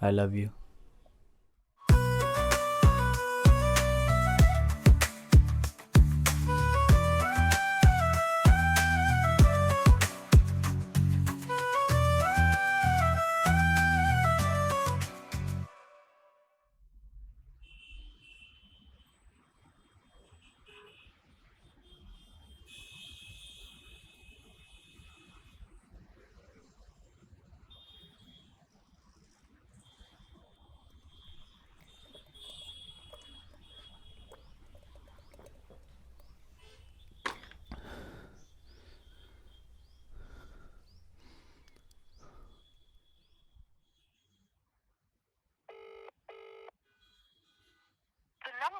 I love you.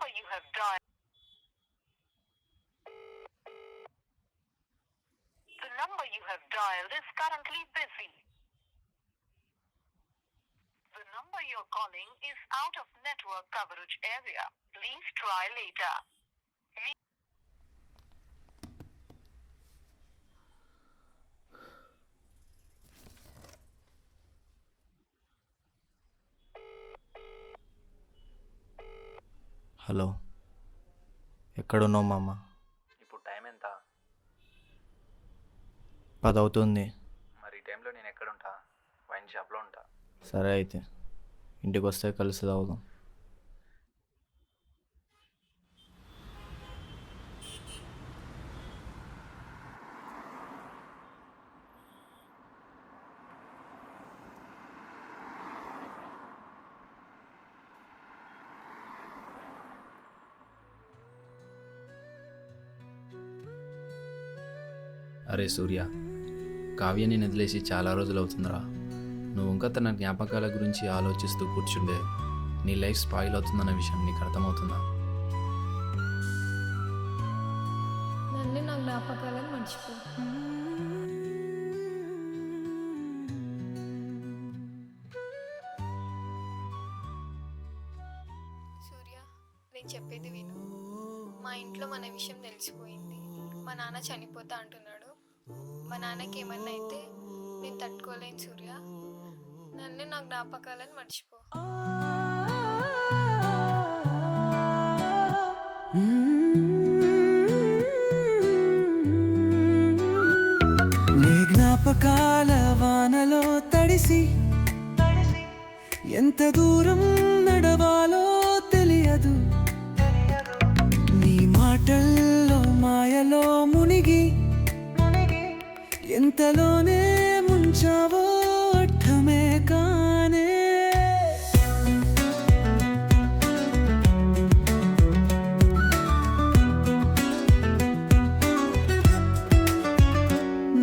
Number you have dialed. The number you have dialed is currently busy. The number you're calling is out of network coverage area. Please try later. Hello. ఎక్కడున్నావు మామ? ఇప్పుడు time ఎంత? పది అవుతుంది మరి ఈ టైంలో నేను ఎక్కడ ఉంటా వైన్ షాప్లో ఉంటా. సరే అయితే. ఇంటికి వస్తే కలిసి తాగుదాం. అరే సూర్య కావ్యని వదిలేసి చాలా రోజులు అవుతుందిరా నువ్వు ఇంకా తన జ్ఞాపకాల గురించి ఆలోచిస్తూ కూర్చుండే నీ లైఫ్ స్పాయిల్ అవుతుందన్న విషయం నీకు అర్థమవుతుందా? నన్ను నా జ్ఞాపకాలను మర్చిపో. సూర్య నేను చెప్పేది విను. మా ఇంట్లో మన విషయం తెలిసిపోయింది. మా నాన్న చనిపోతా అంటున్నాడు. మా నాన్నకి ఏమన్నా అయితే నేను తట్టుకోలేను సూర్య. నన్ను నా జ్ఞాపకాలను మర్చిపో. నీ జ్ఞాపకాల వానలో తడిసి ఎంత దూరం నడవాలో ఇంతలోనే ముంచావో అర్థమే కానే.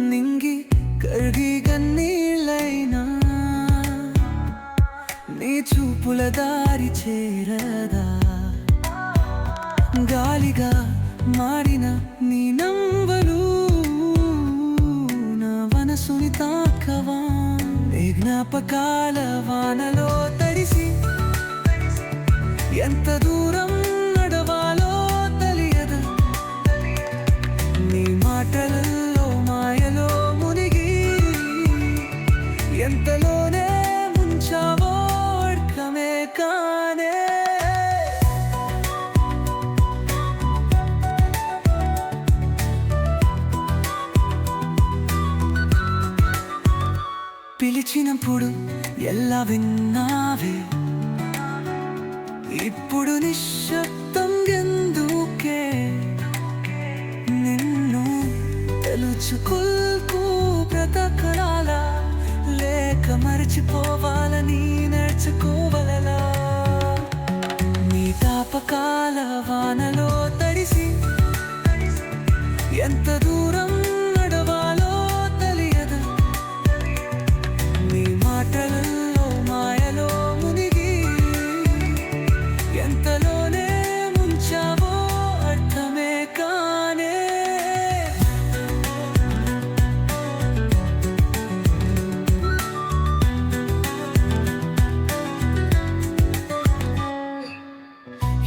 నింగి కరిగి గన్నీళ్ళైనా నీ చూపుల దారి చేరదా? గాలిగా మారిన నీ నమ్మ జ్ఞాపకాల వానలో తడిసి ఎంత దూరం పిలిచినప్పుడు ఎలా విన్నావే? ఇప్పుడు నిశ్శబ్దం ఎందుకే? నిన్ను తెలుసుకుల్కు బ్రతకరాల లేక మరచిపోవాలని నేర్చుకోవలలా? నీ తాపకాల వానలో తడిసి ఎంత దూరం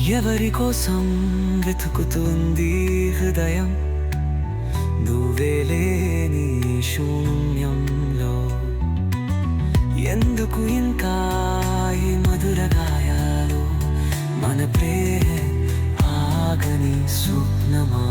ఎవరి కోసం వెతుకుతుంది హృదయం? నువ్వేలేని శూన్యంలో. ఎందుకు ఇంకా ఈ మధుర గాయాలు? మన ప్రే ఆగని స్వప్నమా?